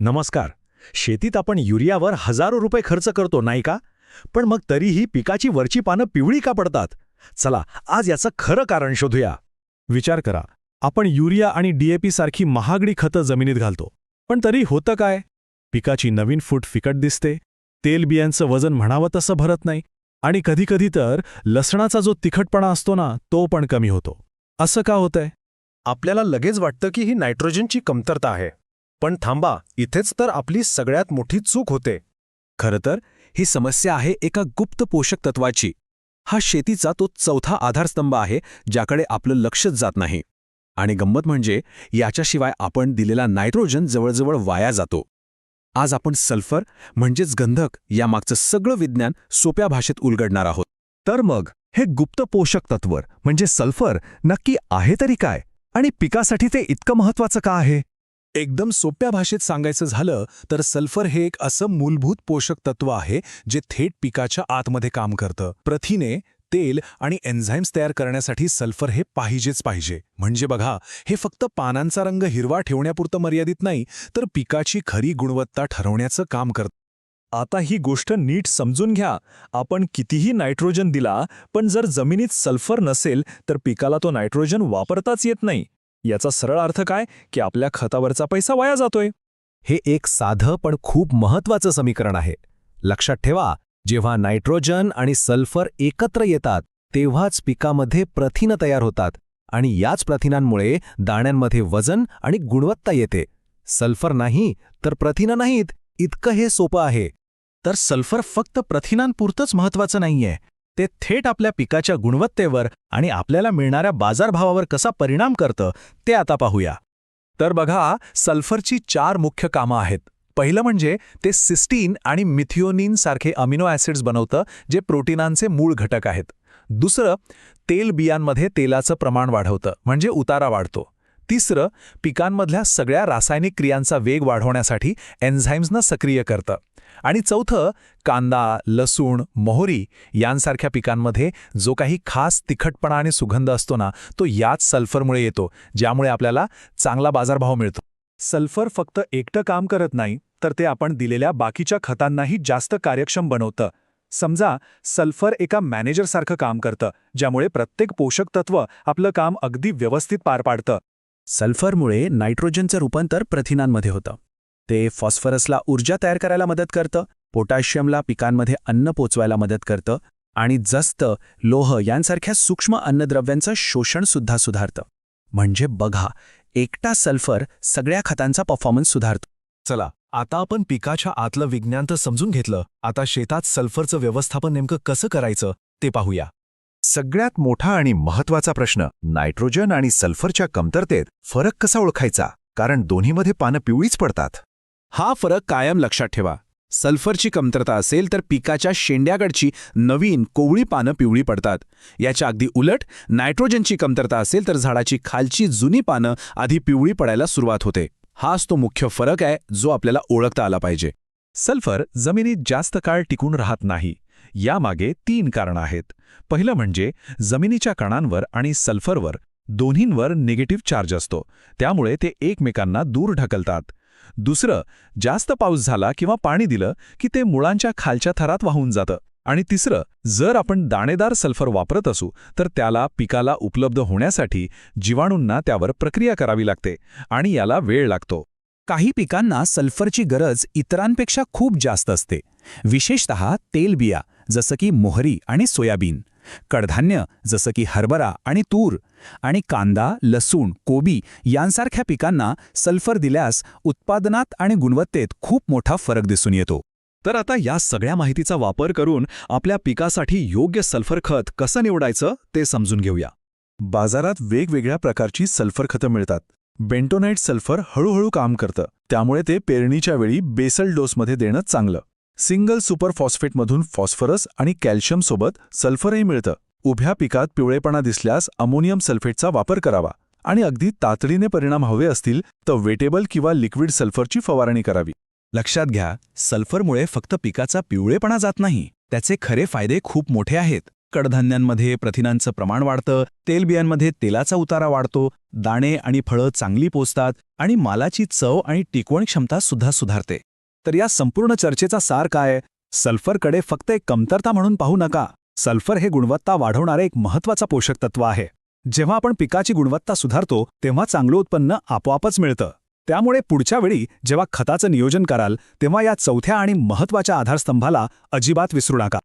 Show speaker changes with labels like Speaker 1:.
Speaker 1: नमस्कार. शेतीत आपण युरियावर हजारो रुपये खर्च करतो नाही का? पण मग तरीही पिकाची वरची पानं पिवळी का पडतात? चला आज याचं खरं कारण शोधूया.
Speaker 2: विचार करा. आपण युरिया आणि डीएपी सारखी महागडी खतं जमिनीत घालतो. पण तरी होतं काय? पिकाची नवीन फूट फिकट दिसते. तेलबियांचं वजन म्हणावं तसं भरत नाही. आणि कधीकधी तर लसणाचा जो तिखटपणा असतो ना तो पण कमी होतो. असं का होतंय?
Speaker 3: आपल्याला लगेच वाटतं की ही नायट्रोजनची कमतरता आहे. पण थांबा इथेच तर आपली सगळ्यात मोठी चूक होते.
Speaker 4: खरं तर ही समस्या आहे एका गुप्त पोषक तत्वाची. हा शेतीचा तो चौथा आधारस्तंभ आहे ज्याकडे आपलं लक्षच जात नाही. आणि गंमत म्हणजे याच्याशिवाय आपण दिलेला नायट्रोजन जवळजवळ वाया जातो. आज आपण सल्फर म्हणजेच गंधक यामागचं सगळं विज्ञान सोप्या भाषेत उलगडणार आहोत.
Speaker 2: तर मग हे गुप्त पोषक तत्वर म्हणजे सल्फर नक्की आहे तरी काय? आणि पिकासाठी ते इतकं महत्वाचं का आहे?
Speaker 5: एकदम सोप्या भाषेत सांगायचं झालं तर सल्फर हे एक असं मूलभूत पोषक तत्व आहे जे थेट पिकाच्या आतमध्ये काम करतं. प्रथिने तेल आणि एन्झाईम्स तयार करण्यासाठी सल्फर हे पाहिजेच पाहिजे. म्हणजे बघा हे फक्त पानांचा रंग हिरवा ठेवण्यापुरतं मर्यादित नाही तर पिकाची खरी गुणवत्ता ठरवण्याचं काम करतं.
Speaker 2: आता ही गोष्ट नीट समजून घ्या. आपण कितीही नायट्रोजन दिला पण जर जमिनीत सल्फर नसेल तर पिकाला तो नायट्रोजन वापरताच येत नाही. याचा सरळ अर्थ काय? की आपल्या खतावरचा पैसा वाया जातोय.
Speaker 1: हे एक साधं पण खूप महत्वाचं समीकरण आहे. लक्षात ठेवा जेव्हा नायट्रोजन आणि सल्फर एकत्र येतात तेव्हाच पिकामध्ये प्रथिनं तयार होतात आणि याच प्रथिनांमुळे दाण्यांमध्ये वजन आणि गुणवत्ता येते. सल्फर नाही तर प्रथिनं नाहीत. इतकं हे सोपं आहे.
Speaker 2: तर सल्फर फक्त प्रथिनांपुरतंच महत्वाचं नाहीये. ते थेट आपल्या पिकाच्या गुणवत्तेवर आणि आपल्याला मिळणाऱ्या बाजारभावावर कसा परिणाम करतं ते आता पाहूया. तर बघा सल्फरची चार मुख्य कामं आहेत. पहिलं म्हणजे ते सिस्टीन आणि मिथिओनिन सारखे अमिनो ॲसिड्स बनवतं जे प्रोटीनांचे मूळ घटक आहेत. दुसरं तेल बियांमध्ये तेलाचं प्रमाण वाढवतं म्हणजे उतारा वाढतो. तिसरं पिकांमधल्या सगळ्या रासायनिक क्रियांचा वेग वाढवण्यासाठी एन्झाईम्सना सक्रिय करतं. आणि चौथं कांदा लसूण मोहरी यांसारख्या पिकांमध्ये जो काही खास तिखटपणा आणि सुगंध असतो ना तो याच सल्फरमुळे येतो ज्यामुळे आपल्याला चांगला बाजारभाव मिळतो. सल्फर फक्त एकटं काम करत नाही तर ते आपण दिलेल्या बाकीच्या खतांनाही जास्त कार्यक्षम बनवतं. समजा सल्फर एका मॅनेजरसारखं काम करतं ज्यामुळे प्रत्येक पोषक तत्व आपलं काम अगदी व्यवस्थित पार पाडतं.
Speaker 4: सल्फरमुळे नायट्रोजनचं रूपांतर प्रथिनांमध्ये होतं. ते फॉस्फरसला ऊर्जा तयार करायला मदत करतं पोटॅशियमला पिकांमध्ये अन्न पोचवायला मदत करतं आणि जस्त लोह यांसारख्या सूक्ष्म अन्नद्रव्यांचं शोषणसुद्धा सुधारतं. म्हणजे बघा एकटा सल्फर सगळ्या खतांचा परफॉर्मन्स सुधारतो.
Speaker 5: चला आता आपण पिकाच्या आतलं विज्ञान तर समजून घेतलं आता शेतात सल्फरचं व्यवस्थापन नेमकं कसं करायचं ते पाहूया.
Speaker 6: सगळ्यात मोठा आणि महत्त्वाचा प्रश्न नायट्रोजन आणि सल्फरच्या कमतरतेत फरक कसा ओळखायचा? कारण दोन्हीमध्ये पानं पिवळीच पडतात.
Speaker 4: हा फरक कायम लक्षात ठेवा. सल्फरची कमतरता असेल तर पिकाच्या शेंड्याकडची नवीन कोवळी पानं पिवळी पडतात. याच्या अगदी उलट नायट्रोजनची कमतरता असेल तर झाडाची खालची जुनी पानं आधी पिवळी पडायला सुरुवात होते. हाच तो मुख्य फरक आहे जो आपल्याला ओळखता आला पाहिजे.
Speaker 2: सल्फर जमिनीत जास्त काळ टिकून राहत नाही. यामागे तीन कारण आहेत. पहिलं म्हणजे जमिनीच्या कणांवर आणि सल्फरवर दोन्हींवर निगेटिव्ह चार्ज असतो. त्यामुळे ते एकमेकांना दूर ढकलतात. दुसरं जास्त पाऊस झाला किंवा पाणी दिलं की ते मुळांच्या खालच्या थरात वाहून जातं. आणि तिसरं जर आपण दाणेदार सल्फर वापरत असू तर त्याला पिकाला उपलब्ध होण्यासाठी जीवाणूंना त्यावर प्रक्रिया करावी लागते आणि याला वेळ लागतो.
Speaker 4: काही पिकांना सल्फरची गरज इतरांपेक्षा खूप जास्त असते. विशेषत तेलबिया जसं की मोहरी आणि सोयाबीन कडधान्य जसं की हरभरा आणि तूर आणि कांदा लसूण कोबी यांसारख्या पिकांना सल्फर दिल्यास उत्पादनात आणि गुणवत्तेत खूप मोठा फरक दिसून येतो.
Speaker 2: तर आता या सगळ्या माहितीचा वापर करून आपल्या पिकासाठी योग्य सल्फर खत कसं निवडायचं ते समजून घेऊया. बाजारात वेगवेगळ्या प्रकारची सल्फर खतं मिळतात. बेंटोनाईट सल्फर हळूहळू काम करतं. त्यामुळे ते पेरणीच्या वेळी बेसल डोसमध्ये देणं चांगलं. सिंगल सुपर फॉस्फेटमधून फॉस्फरस आणि कॅल्शियमसोबत सल्फरही मिळतं. उभ्या पिकात पिवळेपणा दिसल्यास अमोनियम सल्फेटचा वापर करावा आणि अगदी तातडीने परिणाम हवे असतील तर वेटेबल किंवा लिक्विड सल्फरची फवारणी करावी.
Speaker 4: लक्षात घ्या सल्फरमुळे फक्त पिकाचा पिवळेपणा जात नाही. त्याचे खरे फायदे खूप मोठे आहेत.
Speaker 2: कडधान्यांमध्ये प्रथिनांचं प्रमाण वाढतं तेलबियांमध्ये तेलाचा उतारा वाढतो दाणे आणि फळं चांगली पोचतात आणि मालाची चव आणि टिकवण क्षमता सुद्धा सुधारते.
Speaker 1: तर या संपूर्ण चर्चेचा सार काय? सल्फरकडे फक्त एक कमतरता म्हणून पाहू नका. सल्फर हे गुणवत्ता वाढवणारे एक महत्त्वाचा पोषक तत्व आहे. जेव्हा आपण पिकाची गुणवत्ता सुधारतो तेव्हा चांगलं उत्पन्न आपोआपच मिळतं. त्यामुळे पुढच्या वेळी जेव्हा खताचं नियोजन कराल तेव्हा या चौथ्या आणि महत्त्वाच्या आधारस्तंभाला अजिबात विसरू नका.